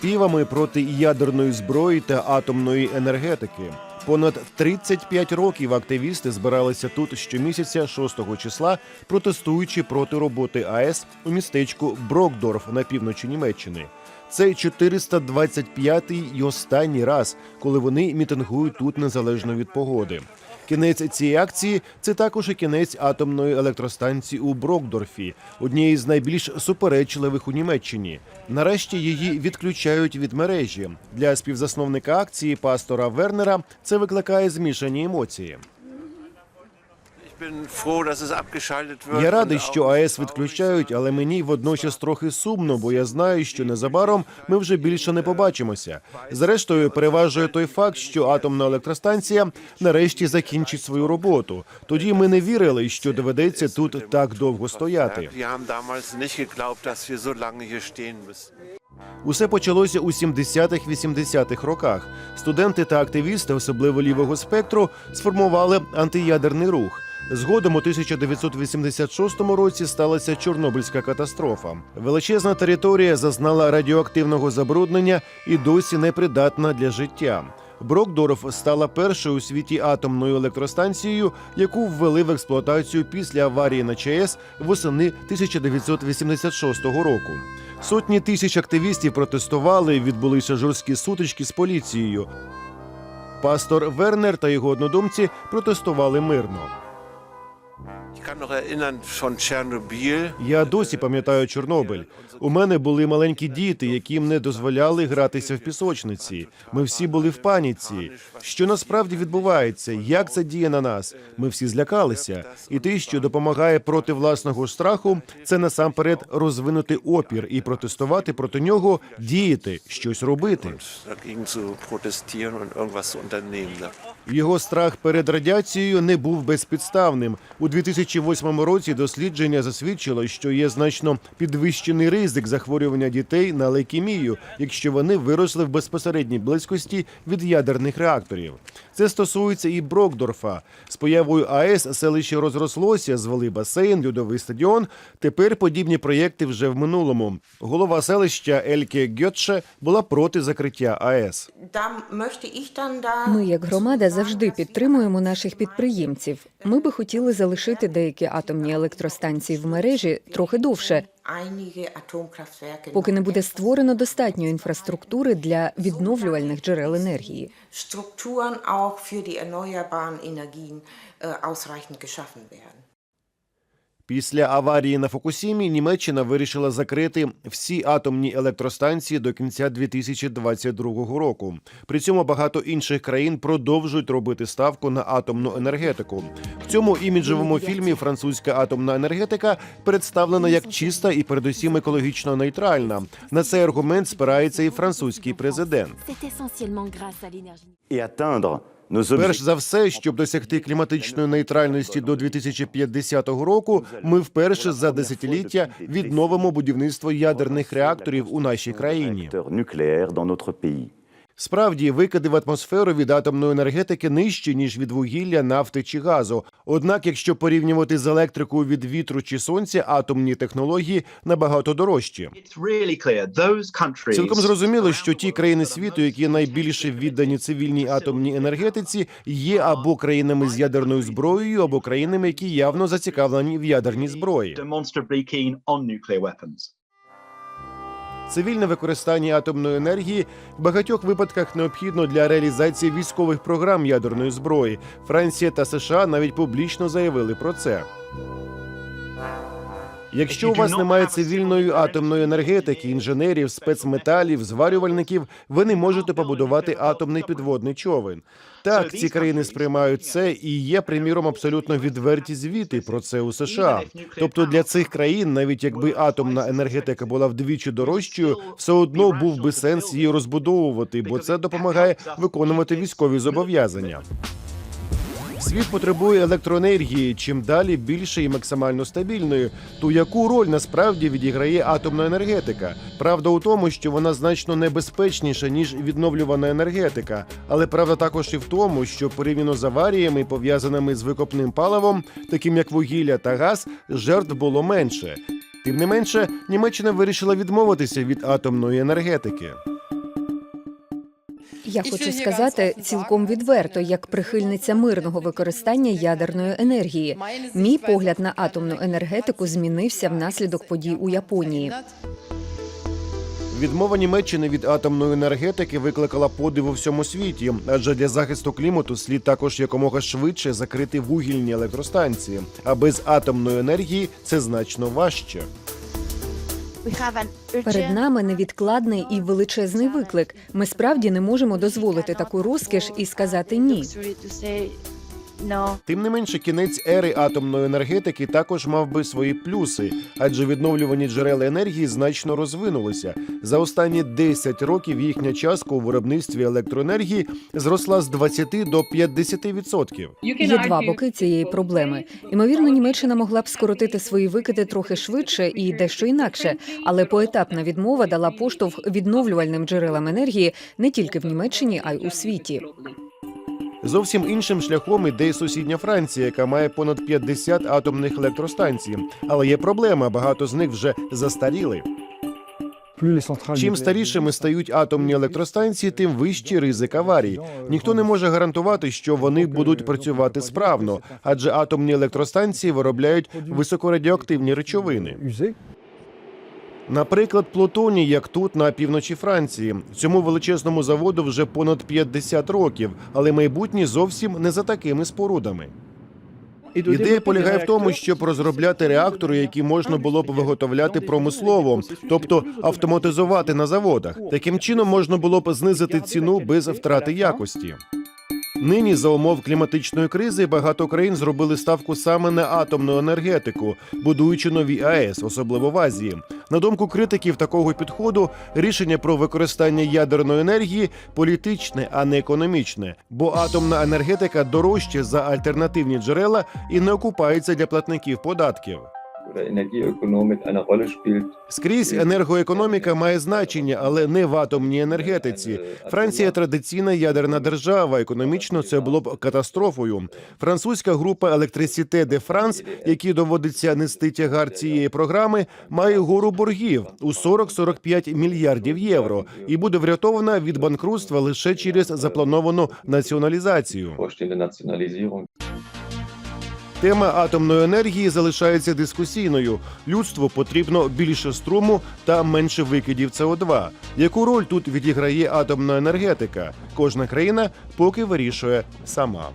наспівами проти ядерної зброї та атомної енергетики. Понад 35 років активісти збиралися тут щомісяця 6 числа, протестуючи проти роботи АЕС у містечку Брокдорф на півночі Німеччини. Це 425-й і останній раз, коли вони мітингують тут незалежно від погоди. Кінець цієї акції це також і кінець атомної електростанції у Брокдорфі, однієї з найбільш суперечливих у Німеччині. Нарешті її відключають від мережі. Для співзасновника акції пастора Вернера це викликає змішані емоції. Я радий, що АЕС відключають, але мені водночас трохи сумно, бо я знаю, що незабаром ми вже більше не побачимося. Зрештою, переважує той факт, що атомна електростанція нарешті закінчить свою роботу. Тоді ми не вірили, що доведеться тут так довго стояти. Усе почалося у 70-х-80-х роках. Студенти та активісти, особливо лівого спектру, сформували антиядерний рух. Згодом у 1986 році сталася Чорнобильська катастрофа. Величезна територія зазнала радіоактивного забруднення і досі непридатна для життя. Брокдорф стала першою у світі атомною електростанцією, яку ввели в експлуатацію після аварії на ЧАЕС восени 1986 року. Сотні тисяч активістів протестували, відбулися жорсткі сутички з поліцією. Пастор Вернер та його однодумці протестували мирно. Я досі пам'ятаю Чорнобиль. У мене були маленькі діти, яким не дозволяли гратися в пісочниці. Ми всі були в паніці. Що насправді відбувається? Як це діє на нас? Ми всі злякалися. І те, що допомагає проти власного страху, це насамперед розвинути опір і протестувати проти нього, діяти, щось робити. Його страх перед радіацією не був безпідставним. У 2008 році дослідження засвідчило, що є значно підвищений ризик захворювання дітей на лейкемію, якщо вони виросли в безпосередній близькості від ядерних реакторів. Це стосується і Брокдорфа. З появою АЕС селище розрослося, звели басейн, льодовий стадіон. Тепер подібні проєкти вже в минулому. Голова селища Ельке Гьотше була проти закриття АЕС. Ми, як громада, завжди підтримуємо наших підприємців. Ми би хотіли залишити деякі атомні електростанції в мережі трохи довше, поки не буде створено достатньо інфраструктури для відновлювальних джерел енергії. Структурен auch für die erneuerbaren Energien äh, ausreichend. Після аварії на Фукусімі Німеччина вирішила закрити всі атомні електростанції до кінця 2022 року. При цьому багато інших країн продовжують робити ставку на атомну енергетику. В цьому іміджевому фільмі французька атомна енергетика представлена як чиста і передусім екологічно нейтральна. На цей аргумент спирається і французький президент. Nos Перш за все, щоб досягти кліматичної нейтральності до 2050 року, ми вперше за десятиліття відновимо будівництво ядерних реакторів у нашій країні. Справді, викиди в атмосферу від атомної енергетики нижчі ніж від вугілля, нафти чи газу. Однак, якщо порівнювати з електрикою від вітру чи сонця, атомні технології набагато дорожчі. Цілком зрозуміло, що ті країни світу, які найбільше віддані цивільній атомній енергетиці, є або країнами з ядерною зброєю, або країнами, які явно зацікавлені в ядерній зброї. Цивільне використання атомної енергії в багатьох випадках необхідно для реалізації військових програм ядерної зброї. Франція та США навіть публічно заявили про це. Якщо у вас немає цивільної атомної енергетики, інженерів, спецметалів, зварювальників, ви не можете побудувати атомний підводний човен. Так, ці країни сприймають це і є, приміром, абсолютно відверті звіти про це у США. Тобто для цих країн, навіть якби атомна енергетика була вдвічі дорожчою, все одно був би сенс її розбудовувати, бо це допомагає виконувати військові зобов'язання. Світ потребує електроенергії, чим далі більше і максимально стабільною. То яку роль насправді відіграє атомна енергетика? Правда у тому, що вона значно небезпечніша ніж відновлювана енергетика, але правда також і в тому, що порівняно з аваріями, пов'язаними з викопним паливом, таким як вугілля та газ, жертв було менше. Тим не менше, Німеччина вирішила відмовитися від атомної енергетики. Я хочу сказати цілком відверто, як прихильниця мирного використання ядерної енергії. Мій погляд на атомну енергетику змінився внаслідок подій у Японії. Відмова Німеччини від атомної енергетики викликала подив у всьому світі, адже для захисту клімату слід також якомога швидше закрити вугільні електростанції. А без атомної енергії це значно важче. Перед нами невідкладний і величезний виклик. Ми справді не можемо дозволити таку розкіш і сказати ні. Тим не менше, кінець ери атомної енергетики також мав би свої плюси, адже відновлювані джерела енергії значно розвинулися. За останні 10 років їхня частка у виробництві електроенергії зросла з 20 до 50%. Є два боки цієї проблеми. Ймовірно, Німеччина могла б скоротити свої викиди трохи швидше і дещо інакше, але поетапна відмова дала поштовх відновлювальним джерелам енергії не тільки в Німеччині, а й у світі. Зовсім іншим шляхом іде й сусідня Франція, яка має понад 50 атомних електростанцій. Але є проблема, багато з них вже застаріли. Чим старішими стають атомні електростанції, тим вищий ризик аварій. Ніхто не може гарантувати, що вони будуть працювати справно, адже атомні електростанції виробляють високорадіоактивні речовини. Наприклад, плутоній, як тут на півночі Франції. Цьому величезному заводу вже понад 50 років, але майбутнє зовсім не за такими спорудами. Ідея полягає в тому, щоб розробляти реактори, які можна було б виготовляти промислово, тобто автоматизувати на заводах. Таким чином можна було б знизити ціну без втрати якості. Нині за умов кліматичної кризи багато країн зробили ставку саме на атомну енергетику, будуючи нові АЕС, особливо в Азії. На думку критиків такого підходу, рішення про використання ядерної енергії політичне, а не економічне, бо атомна енергетика дорожче за альтернативні джерела і не окупається для платників податків. Oder Energieökonomik eine Rolle spielt. Скрізь енергоекономіка має значення, але не в атомній енергетиці. Франція традиційна ядерна держава. Економічно це було б катастрофою. Французька група Електрисіте де Франс, якій доводиться нести тягар цієї програми, має гору боргів у 40-45 мільярдів євро і буде врятована від банкрутства лише через заплановану націоналізацію. Тема атомної енергії залишається дискусійною. Людству потрібно більше струму та менше викидів СО2. Яку роль тут відіграє атомна енергетика? Кожна країна поки вирішує сама.